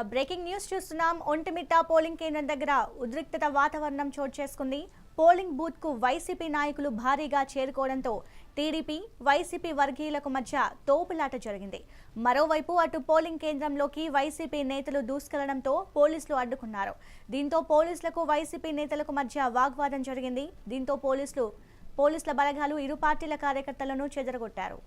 ఇక breaking news చూస్తున్నాం. Vontimitta polling కేంద్రం దగ్గర ఉద్రిక్తత వాతావరణం చోటు చేసుకుంది. పోలింగ్ బూత్కు వైసీపీ నాయకులు భారీగా చేరుకోవడంతో టీడీపీ వైసీపీ వర్గీయులకు మధ్య తోపులాట జరిగింది. మరోవైపు అటు పోలింగ్ కేంద్రంలోకి వైసీపీ నేతలు దూసుకెళ్ళడంతో పోలీసులు అడ్డుకున్నారు. దీంతో పోలీసులకు వైసీపీ నేతలకు మధ్య వాగ్వాదం జరిగింది. దీంతో పోలీసులు పోలీసుల బలగాలు ఇరు పార్టీల కార్యకర్తలను చెదరగొట్టారు.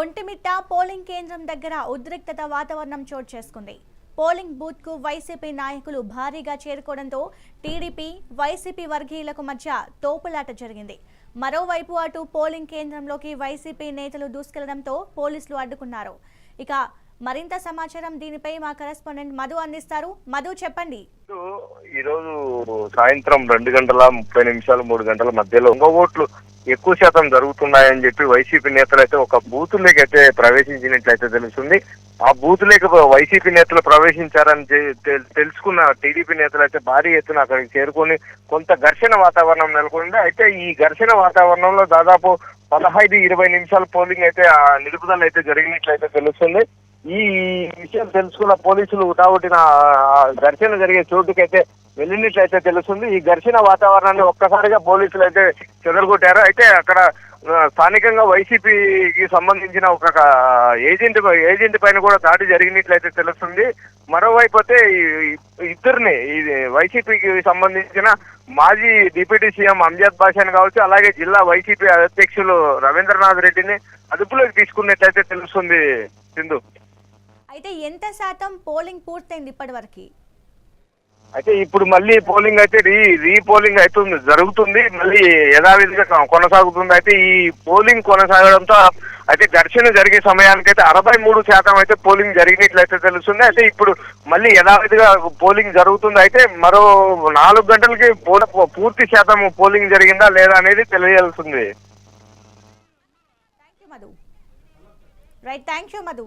ఒంటిమిట్ట పోలింగ్ కేంద్రం దగ్గర ఉద్రిక్తత వాతావరణం చోటు చేసుకుంది. పోలింగ్ బూత్కు వైసీపీ నాయకులు భారీగా చేరుకోవడంతో టీడీపీ వైసీపీ వర్గీయులకు మధ్య తోపులాట జరిగింది. మరోవైపు అటు పోలింగ్ కేంద్రంలోకి వైసీపీ నేతలు దూసుకెళ్ళడంతో పోలీసులు అడ్డుకున్నారు. ఇక మరింత సమాచారం దీనిపై మా కరెస్పాండెంట్ మధు అందిస్తారు. మధు చెప్పండి. ఈ రోజు సాయంత్రం రెండు గంటల ముప్పై నిమిషాలు మూడు గంటల మధ్యలో ఓట్లు ఎక్కువ శాతం జరుగుతున్నాయని చెప్పి వైసీపీ నేతలు అయితే ఒక బూతులోకి అయితే ప్రవేశించినట్లయితే తెలుస్తుంది. ఆ బూతులోకి వైసీపీ నేతలు ప్రవేశించారని తె- తెలుసుకున్న టీడీపీ నేతలు అయితే భారీ ఎత్తున అక్కడికి చేరుకొని కొంత ఘర్షణ వాతావరణం నెలకొంది. అయితే ఈ ఘర్షణ వాతావరణంలో దాదాపు పదహైదు ఇరవై నిమిషాల పోలింగ్ అయితే ఆ నిలుపుదల అయితే జరిగినట్లయితే తెలుస్తుంది. ఈ విషయం తెలుసుకున్న పోలీసులు ఉటావుటిన ఘర్షణ జరిగే చోటుకైతే వెళ్ళినట్లయితే తెలుస్తుంది. ఈ ఘర్షణ వాతావరణాన్ని ఒక్కసారిగా పోలీసులు అయితే చెదరగొట్టారు. అయితే అక్కడ స్థానికంగా వైసీపీకి సంబంధించిన ఒక ఏజెంట్ ఏజెంట్ పైన కూడా దాడి జరిగినట్లయితే తెలుస్తుంది. మరోవైపు అయితే ఈ- ఇద్దరిని ఇది వైసీపీకి సంబంధించిన మాజీ డిప్యూటీ సీఎం అంజద్ బాషాని కావచ్చు అలాగే జిల్లా వైసీపీ అధ్యక్షులు రవీంద్రనాథ్ రెడ్డిని అదుపులోకి తీసుకున్నట్లయితే తెలుస్తుంది. సింధు. అయితే ఎంత శాతం పోలింగ్ పూర్తయింది ఇప్పటివరకు అయితే ఇప్పుడు మళ్ళీ పోలింగ్ అయితే రీ రీ పోలింగ్ అవుతుంది జరుగుతుంది. మళ్ళీ యథావిధిగా కొనసాగుతుంది. అయితే ఈ పోలింగ్ కొనసాగడంతో అయితే ఘర్షణ జరిగే సమయానికైతే అరవై మూడు శాతం అయితే పోలింగ్ జరిగినట్లయితే తెలుస్తుంది. అయితే ఇప్పుడు మళ్ళీ యథావిధిగా పోలింగ్ జరుగుతుంది. అయితే మరో నాలుగు గంటలకి పూర్తి శాతం పోలింగ్ జరిగిందా లేదా అనేది తెలియాల్సింది. రైట్ థ్యాంక్ యూ మధు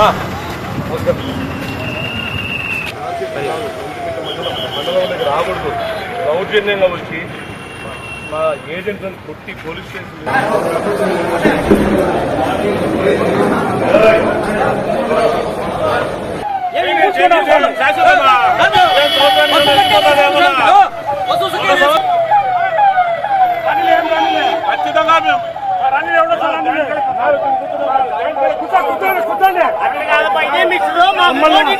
మా మండలంలోకి రాకూడదు దౌర్జన్యంగా వచ్చి మా ఏజెంట్స్ కొట్టి పోలీస్ స్టేషన్ ఖచ్చితంగా మమ్మల్ని